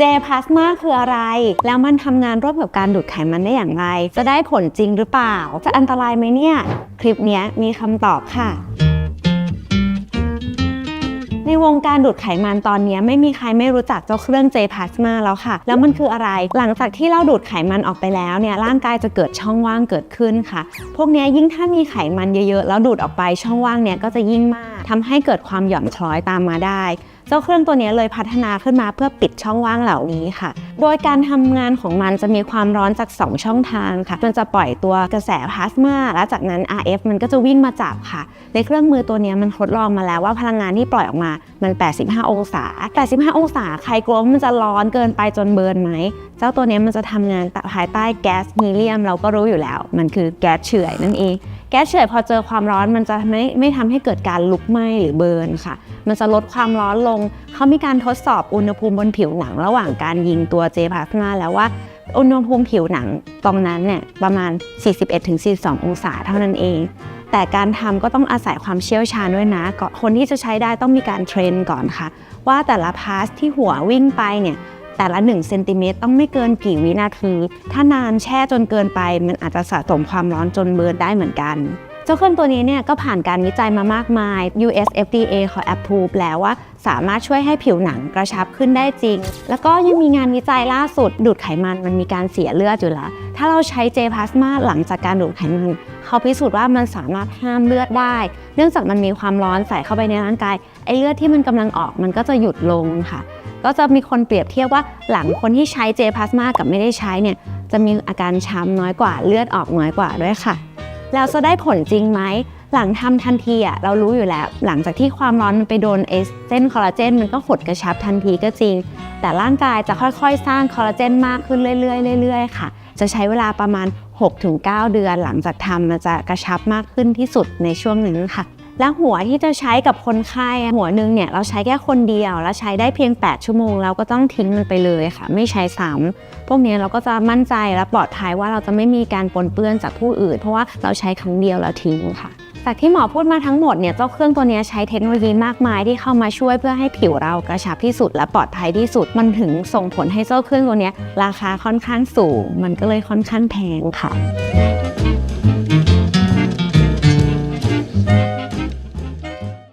เจพลาสมาคืออะไร แล้วมันทำงานร่วมกับการดูดไขมันได้อย่างไร จะได้ผลจริงหรือเปล่า จะอันตรายไหมเนี่ย คลิปนี้มีคำตอบค่ะในวงการดูดไขมันตอนนี้ไม่มีใครไม่รู้จักเจ้าเครื่อง J Plasma แล้วค่ะ แล้วมันคืออะไร หลังจากที่เราดูดไขมันออกไปแล้วเนี่ยร่างกายจะเกิดช่องว่างเกิดขึ้นค่ะ พวกนี้ยยิ่งถ้ามีไขมันเยอะๆ แล้วดูดออกไปช่องว่างเนี่ยก็จะยิ่งมากทำให้เกิดความหย่อนคล้อยตามมาได้ เจ้าเครื่องตัวนี้เลยพัฒนาขึ้นมาเพื่อปิดช่องว่างเหล่านี้ค่ะ โดยการทำงานของมันจะมีความร้อนจาก 2 ช่องทางค่ะ มันจะปล่อยตัวกระแสพลาสมาแล้วจากนั้น RF มันก็จะวิ่งมาจับค่ะ ในเครื่องมือตัวนี้มันทดลองมาแล้วว่าพลังงานที่ปล่อยออกมา มัน 85 องศา 85 องศา ใครกลัวว่ามันจะร้อนเกินไปจนเบิร์นไหม เจ้าตัวนี้มันจะทำงานภายใต้แก๊สฮีเลียม เราก็รู้อยู่แล้ว มันคือแก๊สเฉื่อยนั่นเอง แก๊สเฉื่อยพอเจอความร้อนมันจะไม่ไม่ทำให้เกิดการลุกไหม้หรือเบิร์นค่ะ มันจะลดความร้อนลง เขามีการทดสอบอุณหภูมิบนผิวหนังระหว่างการยิงตัวเจพลาสมาแล้วว่าอุณหภูมิผิวหนังตรงนั้นเนี่ยประมาณ 41-42 องศาเท่านั้นเอง แต่การทำก็ต้องอาศัยความเชี่ยวชาญด้วยนะคนที่จะใช้ได้ต้องมีการเทรนก่อนค่ะ ว่าแต่ละพาสที่หัววิ่งไปเนี่ย แต่ละ1เซนติเมตรต้องไม่เกินกี่วินาที ถ้านานแช่จนเกินไป มันอาจจะสะสมความร้อนจนเบิร์นได้เหมือนกันเจ้าเครื่องตัวนี้เนี่ยก็ผ่านการวิจัยมามากมาย US FDA เขา approve แล้วว่าสามารถช่วยให้ผิวหนังกระชับขึ้นได้จริง แล้วก็ยังมีงานวิจัยล่าสุด ดูดไขมันมันมีการเสียเลือดอยู่แล้ว ถ้าเราใช้เจพลาสมาหลังจากการดูดไขมัน เขาพิสูจน์ว่ามันสามารถห้ามเลือดได้ เนื่องจากมันมีความร้อนใส่เข้าไปในร่างกาย ไอเลือดที่มันกำลังออกมันก็จะหยุดลงค่ะ ก็จะมีคนเปรียบเทียบว่าหลังคนที่ใช้เจพลาสมากับไม่ได้ใช้เนี่ยจะมีอาการช้ำน้อยกว่าเลือดออกน้อยกว่าด้วยค่ะ แล้วจะได้ผลจริงไหมหลังทำทันทีอะเรารู้อยู่แล้ว หลังจากที่ความร้อนมันไปโดนเอสเส้นคอลลาเจนมันก็หดกระชับทันทีก็จริง แต่ร่างกายจะค่อยๆ สร้างคอลลาเจนมากขึ้นเรื่อยๆเรื่อยๆค่ะ จะใช้เวลาประมาณ 6-9 เดือน หลังจากทำมันจะกระชับมากขึ้นที่สุดในช่วงนั้นค่ะ แล้วหัวที่จะใช้กับคนไข้หัวหนึ่งเนี่ยเราใช้แค่คนเดียว แล้วใช้ได้เพียง 8 ชั่วโมง เราก็ต้องทิ้งมันไปเลยค่ะ ไม่ใช้ซ้ำพวกนี้เราก็จะมั่นใจและปลอดภัยว่าเราจะไม่มีการปนเปื้อนจากผู้อื่น เพราะว่าเราใช้ครั้งเดียวแล้วทิ้งค่ะจากที่หมอพูดมาทั้งหมดเนี่ยเจ้าเครื่องตัวนี้ใช้เทคโนโลยีมากมายที่เข้ามาช่วยเพื่อให้ผิวเรากระชับที่สุดและปลอดภัยที่สุด มันถึงส่งผลให้เจ้าเครื่องตัวนี้ราคาค่อนข้างสูง มันก็เลยค่อนข้างแพงค่ะ